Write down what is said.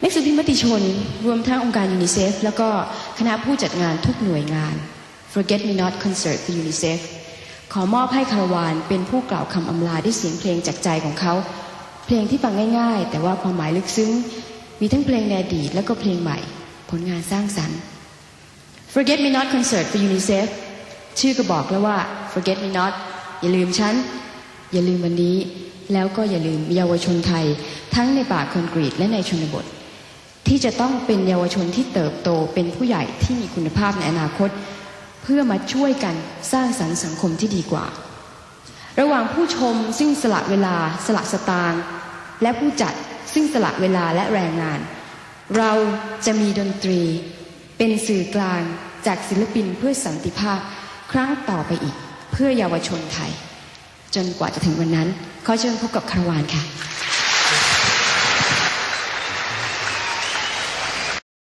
หนักสือพิมพ์มติชน รวมทั้งองค์การยูนิเซฟ แล้วก็คณะผู้จัดงานทุกหน่วยงาน Forget Me Not Concert for UNICEF ขอมอบให้คารวานเป็นผู้กล่าวคำอำลาด้วยเสียงเพลงจากใจของเขา เพลงที่ฟังง่ายๆ แต่ว่าความหมายลึกซึ้ง มีทั้งเพลงในอดีตและก็เพลงใหม่ ผลงานสร้างสรรค์ Forget Me Not Concert for UNICEF ชื่อก็บอกแล้วว่า Forget Me Not อย่าลืมฉัน อย่าลืมวันนี้ แล้วก็อย่าลืมเยาวชนไทย ทั้งในป่าคอนกรีตและในชนบท ที่จะต้องเป็นเยาวชนที่เติบโตเป็นผู้ใหญ่ที่มีคุณภาพในอนาคต เพื่อมาช่วยกันสร้างสรรค์สังคมที่ดีกว่า ระหว่างผู้ชมซึ่งสละเวลาสละสตางค์และผู้จัดซึ่งสละเวลาและแรงงาน เราจะมีดนตรีเป็นสื่อกลางจากศิลปินเพื่อสันติภาพครั้งต่อไปอีก เพื่อเยาวชนไทย จนกว่าจะถึงวันนั้นขอเชิญพบกับคารวานค่ะ